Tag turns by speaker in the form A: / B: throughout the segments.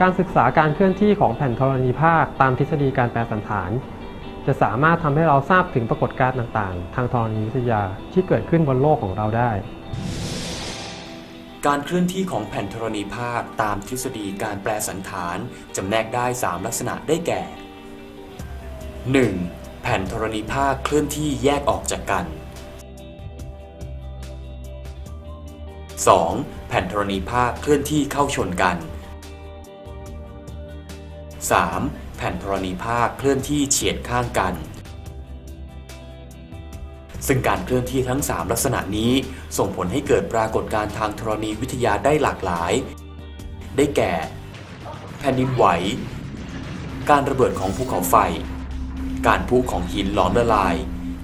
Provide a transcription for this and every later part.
A: การศึกษาการเคลื่อนที่ของแผ่นธรณีภาคตามทฤษฎีการแปลสันฐาน จะสามารถทำให้เราทราบถึงปรากฏการณ์ต่างๆ ทางธรณีวิทยาที่เกิดขึ้นบนโลกของเราได้
B: การเคลื่อนที่ของแผ่นธรณีภาคตามทฤษฎีการแปลสันฐานจำแนกได้ 3 ลักษณะได้แก่ 1. แผ่นธรณีภาคเคลื่อนที่แยกออกจากกัน 2. แผ่นธรณีภาคเคลื่อนที่เข้าชนกัน 3. แผ่นธรณีภาคเคลื่อนที่เฉียดข้างกัน ซึ่งการเคลื่อนที่ทั้ง 3 ลักษณะนี้ ส่งผลให้เกิดปรากฏการณ์ทางธรณีวิทยาได้หลากหลาย ได้แก่ แผ่นดินไหว การระเบิดของภูเขาไฟ การพุของหินหลอมละลาย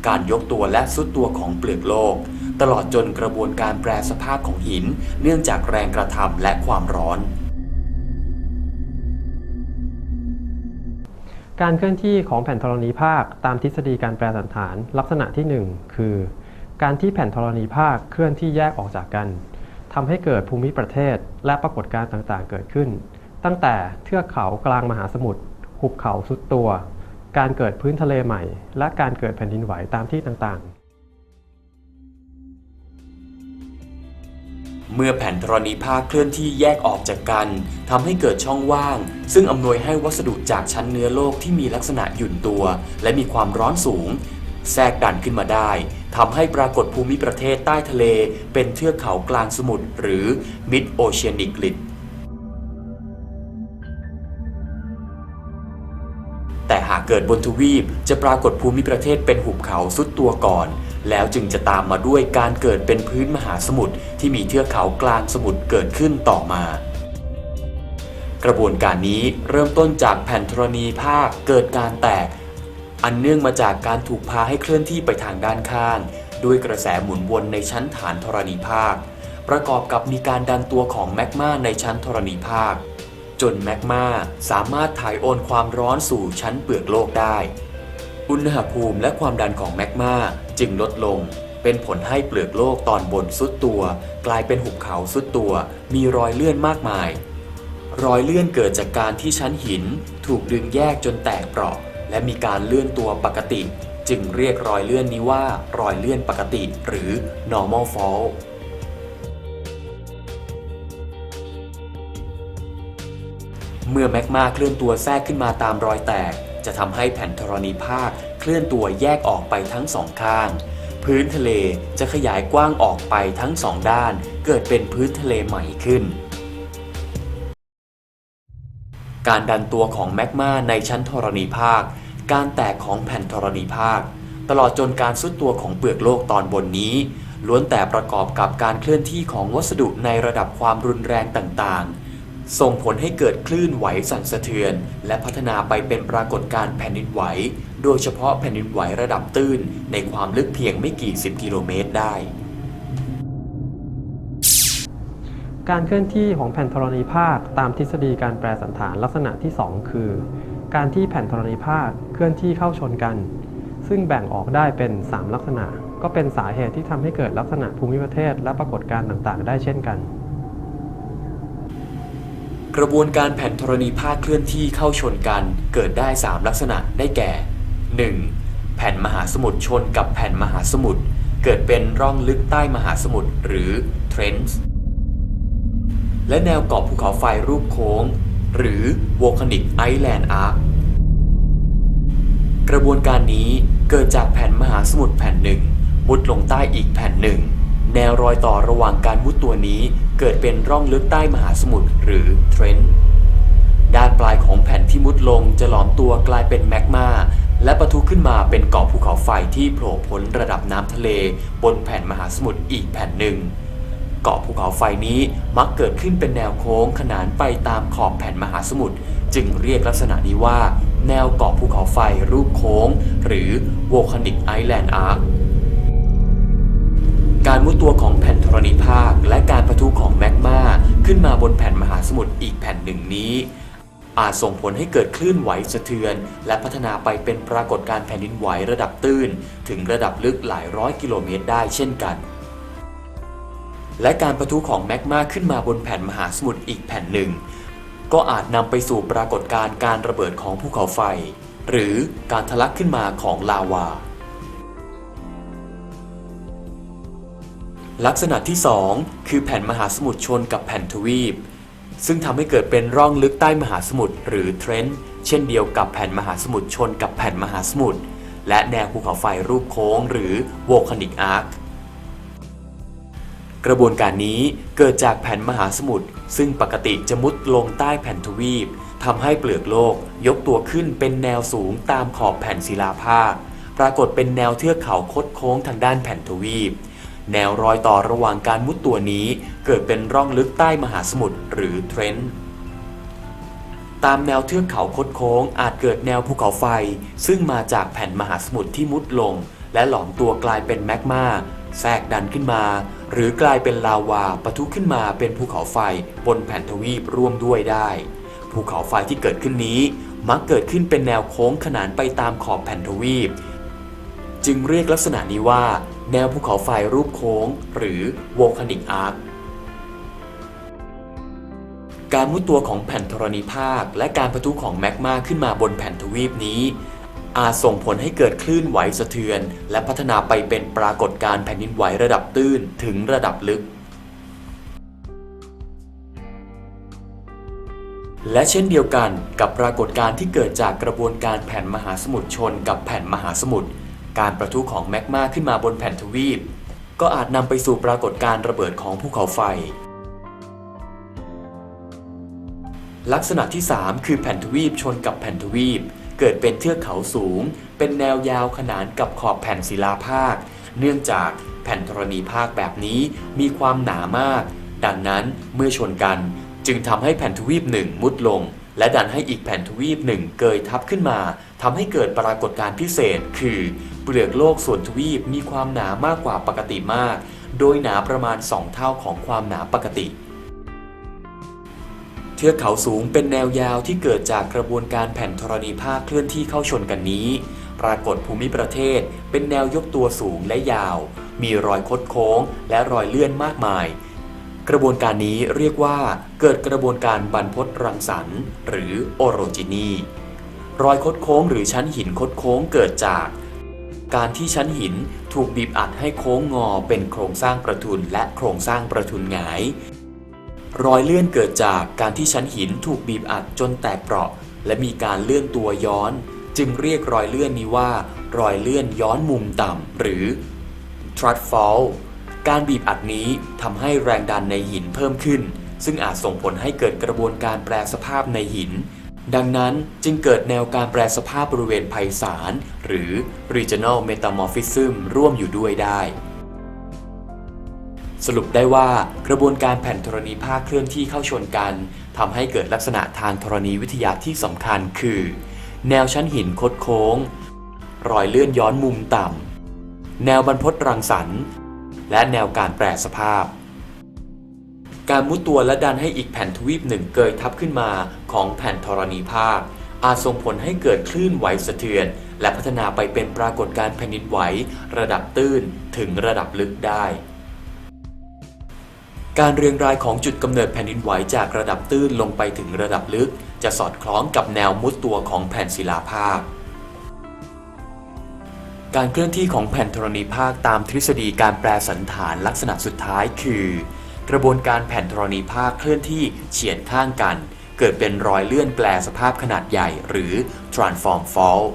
B: การยกตัวและซุดตัวของเปลือกโลกตลอดจนกระบวนการแปรสภาพของหิน เนื่องจากแรงกระทำและความร้อน
A: การเคลื่อนที่ของแผ่นธรณีภาคตามทฤษฎีการแปลสันฐานลักษณะที่ 1 คือ การที่แผ่นธรณีภาคเคลื่อนที่แยกออกจากกันทำให้เกิดภูมิประเทศและปรากฏการณ์ต่างๆ เกิดขึ้น ตั้งแต่เทือกเขากลางมหาสมุทรหุบเขาสุดตัว การเกิดพื้นทะเลใหม่ และการเกิดแผ่นดินไหวตามที่ต่างๆ
B: เมื่อแผ่นธรณีภาคเคลื่อนที่แยกออกจากกันทำให้เกิดช่องว่าง ซึ่งอำนวยให้วัสดุจากชั้นเนื้อโลกที่มีลักษณะหยุ่นตัว และมีความร้อนสูง แทรกดันขึ้นมาได้ทำให้ปรากฏภูมิประเทศใต้ทะเล เป็นเทือกเขากลางสมุทรหรือ Mid Oceanic Ridge แต่หากเกิดบนทวีปจะปรากฏภูมิประเทศเป็นหุบเขาสุดตัวก่อน แล้วจึงจะตามมาด้วยการเกิดเป็นพื้นมหาสมุทรที่มีเทือกเขากลางสมุทรเกิดขึ้นต่อมา กระบวนการนี้เริ่มต้นจากแผ่นธรณีภาคเกิดการแตก อันเนื่องมาจากการถูกพาให้เคลื่อนที่ไปทางด้านข้าง ด้วยกระแสหมุนวนในชั้นฐานธรณีภาค ประกอบกับมีการดันตัวของแมกมาในชั้นธรณีภาค จนแมกมาสามารถถ่ายโอนความร้อนสู่ชั้นเปลือกโลกได้ อุณหภูมิและความดันของแมกมาจึงลดลง เป็นผลให้เปลือกโลกตอนบนสุดตัว กลายเป็นหุบเขาสุดตัว มีรอยเลื่อนมากมาย รอยเลื่อนเกิดจากการที่ชั้นหิน ถูกดึงแยกจนแตกเปราะ และมีการเลื่อนตัวปกติ จึงเรียกรอยเลื่อนนี้ว่ารอยเลื่อนปกติ หรือ normal fall เมื่อแมกมาเคลื่อนตัวแทรกขึ้นมาตามรอยแตก จะทำให้แผ่นธรณีภาคเคลื่อนตัวแยกออกไปทั้งสองข้าง พื้นทะเลจะขยายกว้างออกไปทั้งสองด้าน เกิดเป็นพื้นทะเลใหม่ขึ้น การดันตัวของแมกมาในชั้นธรณีภาค การแตกของแผ่นธรณีภาค ตลอดจนการซุดตัวของเปลือกโลกตอนบนนี้ล้วนแต่ประกอบกับการเคลื่อนที่ของวัสดุในระดับความรุนแรงต่างๆ ส่งผลให้เกิดคลื่นไหวสั่นสะเทือน และพัฒนาไปเป็นปรากฏการณ์แผ่นดินไหว โดยเฉพาะแผ่นดินไหวระดับตื้น ในความลึกเพียงไม่กี่สิบกิโลเมตรได้
A: การเคลื่อนที่ของแผ่นธรณีภาคตามทฤษฎีการแปลสันฐานลักษณะที่ 2 คือ การที่แผ่นธรณีภาคเคลื่อนที่เข้าชนกัน ซึ่งแบ่งออกได้เป็น 3 ลักษณะ ก็เป็นสาเหตุที่ทำให้เกิดลักษณะภูมิประเทศ และปรากฏการณ์ต่างๆ ได้เช่นกัน
B: กระบวนการแผ่นธรณีภาคเคลื่อนที่เข้าชนกันเกิดได้ 3 ลักษณะได้แก่ 1. แผ่นมหาสมุทรชนกับแผ่นมหาสมุทรเกิดเป็นร่องลึกใต้มหาสมุทรหรือ trench และแนวเกาะภูเขาไฟรูปโค้ง หรือ volcanic island arc กระบวนการนี้เกิดจากแผ่นมหาสมุทรแผ่นหนึ่งมุดลงใต้อีกแผ่นหนึ่ง แนวรอยต่อระหว่างการมุดตัวนี้เกิดเป็นร่องลึกใต้มหาสมุทรหรือ trench ด้านปลายของแผ่นที่มุดลงจะหลอมตัวกลายเป็นแมกมาและปะทุขึ้นมาเป็นเกาะภูเขาไฟที่โผล่พ้นระดับน้ำทะเล บนแผ่นมหาสมุทรอีกแผ่นหนึ่ง เกาะภูเขาไฟนี้มักเกิดขึ้นเป็นแนวโค้งขนานไปตามขอบแผ่นมหาสมุทรจึงเรียกลักษณะนี้ว่า แนวเกาะภูเขาไฟรูปโค้ง หรือ volcanic island arc การมุดตัวของแผ่นธรณีภาค และการปะทุของแมกมาขึ้นมาบนแผ่นมหาสมุทรอีกแผ่นหนึ่งนี้ อาจส่งผลให้เกิดคลื่นไหวสะเทือน และพัฒนาไปเป็นปรากฏการณ์แผ่นดินไหวระดับตื้น ถึงระดับลึกหลายร้อยกิโลเมตรได้เช่นกัน และการปะทุของแมกมาขึ้นมาบนแผ่นมหาสมุทรอีกแผ่นหนึ่ง ก็อาจนำไปสู่ปรากฏการณ์การระเบิดของภูเขาไฟ หรือการทะลักขึ้นมาของลาวา ลักษณะที่ 2 คือแผ่นมหาสมุทรชนกับแผ่นทวีป ซึ่งทำให้เกิดเป็นร่องลึกใต้มหาสมุทรหรือเทรนด์เช่นเดียวกับแผ่นมหาสมุทรชนกับแผ่นมหาสมุทรและแนวภูเขาไฟรูปโค้งหรือโวคานิกอาร์คกระบวนการนี้เกิดจากแผ่นมหาสมุทรซึ่งปกติจะมุดลงใต้แผ่นทวีปทำให้เปลือกโลกยกตัวขึ้นเป็นแนวสูงตามขอบแผ่นศิลาภาค ปรากฏเป็นแนวเทือกเขาคดโค้งทางด้านแผ่นทวีป แนวรอยต่อระหว่างการมุดตัวนี้เกิดเป็นร่องลึกใต้มหาสมุทรหรือเทรนด์ตามแนวเทือกเขาคดโค้งอาจเกิดแนวภูเขาไฟ ซึ่งมาจากแผ่นมหาสมุทรที่มุดลง และหลอมตัวกลายเป็นแมกมาแทรกดันขึ้นมา หรือกลายเป็นลาวาปะทุขึ้นมาเป็นภูเขาไฟบนแผ่นทวีปร่วมด้วยได้ ภูเขาไฟที่เกิดขึ้นนี้ มักเกิดขึ้นเป็นแนวโค้งขนานไปตามขอบแผ่นทวีป จึงเรียกลักษณะนี้ว่า แนวภูเขาไฟรูปโค้ง หรือ volcanic arc การมุดตัวของแผ่นธรณีภาค และการปะทุของแมกมาขึ้นมาบนแผ่นทวีปนี้ อาจส่งผลให้เกิดคลื่นไหวสะเทือน และพัฒนาไปเป็นปรากฏการณ์แผ่นดินไหวระดับตื้นถึงระดับลึก และเช่นเดียวกันกับปรากฏการณ์ที่เกิดจากกระบวนการแผ่นมหาสมุทรชนกับแผ่นมหาสมุทร การประทุของแมกมาขึ้นมาบนแผ่นทวีป ก็อาจนำไปสู่ปรากฏการณ์ระเบิดของภูเขาไฟ ลักษณะที่ 3 คือแผ่นทวีปชนกับแผ่นทวีป เกิดเป็นเทือกเขาสูง เป็นแนวยาวขนานกับขอบแผ่นศิลาภาค เนื่องจากแผ่นธรณีภาคแบบนี้มีความหนามาก ดังนั้นเมื่อชนกันจึงทำให้แผ่นทวีปหนึ่งมุดลง และดันให้อีกแผ่นทวีปหนึ่งเกยทับขึ้นมาทำให้เกิดปรากฏการณ์พิเศษคือ เปลือกโลกส่วนทวีปมีความหนามากกว่าปกติมาก โดยหนาประมาณ 2 เท่าของความหนาปกติ เทือกเขาสูงเป็นแนวยาวที่เกิดจากกระบวนการแผ่นธรณีภาคเคลื่อนที่เข้าชนกันนี้ ปรากฏภูมิประเทศ เป็นแนวยกตัวสูงและยาว มีรอยคดโค้ง และรอยเลื่อนมากมาย กระบวนการนี้เรียกว่าเกิดกระบวนการบรรพตรังสรรค์ หรือโอโรจินีรอยคดโค้งหรือชั้นหินคดโค้งเกิดจาก การที่ชั้นหินถูกบีบอัดให้โค้งงอเป็นโครงสร้างประทุนและโครงสร้างประทุนหงาย รอยเลื่อนเกิดจากการที่ชั้นหินถูกบีบอัดจนแตกเปราะ และมีการเลื่อนตัวย้อน จึงเรียกรอยเลื่อนนี้ว่า รอยเลื่อนย้อนมุมต่ำหรือ trud fall การบีบอัดนี้ทำให้แรงดันในหินเพิ่มขึ้น ซึ่งอาจส่งผลให้เกิดกระบวนการแปรสภาพในหิน ดังนั้นจึงเกิดแนวการแปรสภาพบริเวณไพศาลหรือ regional metamorphism ร่วมอยู่ด้วยได้ สรุปได้ว่ากระบวนการแผ่นธรณีภาคเคลื่อนที่เข้าชนกันทำให้เกิดลักษณะทางธรณีวิทยาที่สำคัญคือ แนวชั้นหินคดโค้ง รอยเลื่อนย้อนมุมต่ำแนวบรรพตรังสรรค์และแนวการแปรสภาพ การมุดตัวและดันให้อีกแผ่นทวีปหนึ่งเกยทับขึ้นมาของแผ่นธรณีภาค อาจส่งผลให้เกิดคลื่นไหวสะเทือน และพัฒนาไปเป็นปรากฏการณ์แผ่นดินไหว ระดับตื้นถึงระดับลึกได้ การเรียงรายของจุดกำเนิดแผ่นดินไหวจากระดับตื้นลงไปถึงระดับลึก จะสอดคล้องกับแนวมุดตัวของแผ่นศิลาภาคการเคลื่อนที่ของแผ่นธรณีภาคตามทฤษฎีการแปรสันฐานลักษณะสุดท้ายคือ กระบวนการแผ่นธรณีภาคเคลื่อนที่เฉียดข้างกัน เกิดเป็นรอยเลื่อนแปลสภาพขนาดใหญ่หรือ transform fault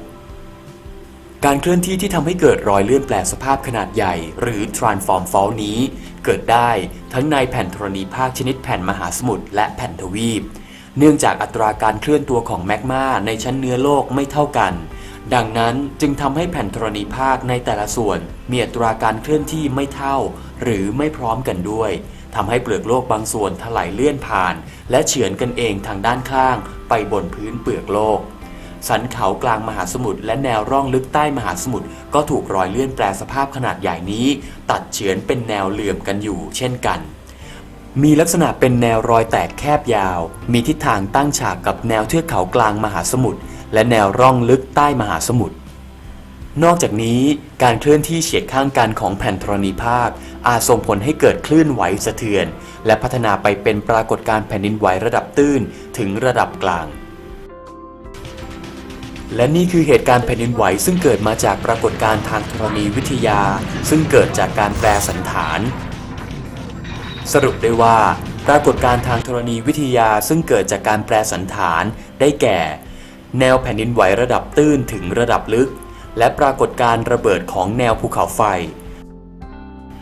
B: การเคลื่อนที่ที่ทำให้เกิดรอยเลื่อนแปลสภาพขนาดใหญ่ หรือ transform fault นี้ เกิดได้ทั้งในแผ่นธรณีภาคชนิดแผ่นมหาสมุทรและแผ่นทวีป เนื่องจากอัตราการเคลื่อนตัวของแมกมาในชั้นเนื้อโลกไม่เท่ากัน ดังนั้นจึงทำให้แผ่นธรณีภาคในแต่ละส่วน มีอัตราการเคลื่อนที่ไม่เท่า หรือไม่พร้อมกันด้วย ทำให้เปลือกโลกบางส่วนถลายเลื่อนผ่าน และเฉือนกันเองทางด้านข้าง ไปบนพื้นเปลือกโลก สันเขากลางมหาสมุทรและแนวร่องลึกใต้มหาสมุทรก็ถูกรอยเลื่อนแปลสภาพขนาดใหญ่นี้ ตัดเฉือนเป็นแนวเหลื่อมกันอยู่ เช่นกัน มีลักษณะเป็นแนวรอยแตกแคบยาว มีทิศทางตั้งฉากกับแนวเทือกเขากลางมหาสมุทรและแนวร่องลึกใต้มหาสมุทร นอกจากนี้การเคลื่อนที่เฉียดข้างกันของแผ่นธรณีภาค อาจส่งผลให้เกิดคลื่นไหวสะเทือน และพัฒนาไปเป็นปรากฏการณ์แผ่นดินไหวระดับตื้นถึงระดับกลาง และนี่คือเหตุการณ์แผ่นดินไหวซึ่งเกิดมาจากปรากฏการณ์ทางธรณีวิทยา ซึ่งเกิดจากการแปรสันฐาน สรุปได้ว่า ปรากฏการณ์ทางธรณีวิทยาซึ่งเกิดจากการแปรสันฐานได้แก่ แนวแผ่นดินไหวระดับตื้นถึงระดับลึก และปรากฏการระเบิดของแนวภูเขาไฟ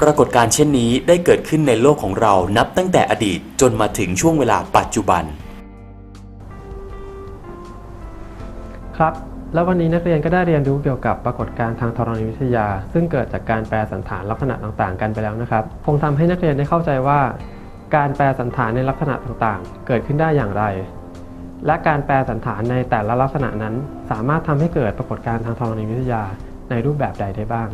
B: ปรากฏการเช่นนี้ได้เกิดขึ้นในโลกของเรานับตั้งแต่อดีตจนมาถึงช่วงเวลาปัจจุบัน
A: ครับ แล้ววันนี้นักเรียนก็ได้เรียนรู้เกี่ยวกับปรากฏการณ์ทางธรณีวิทยา ซึ่งเกิดจากการแปรสันฐานลักษณะต่างๆ กันไปแล้วนะครับ คงทำให้นักเรียนได้เข้าใจว่า การแปรสันฐานในลักษณะต่างๆ เกิดขึ้นได้อย่างไร และการแปลสันฐานในแต่ละลักษณะนั้น สามารถทำให้เกิดปรากฏการณ์ทางธรณีวิทยาในรูปแบบใดได้บ้าง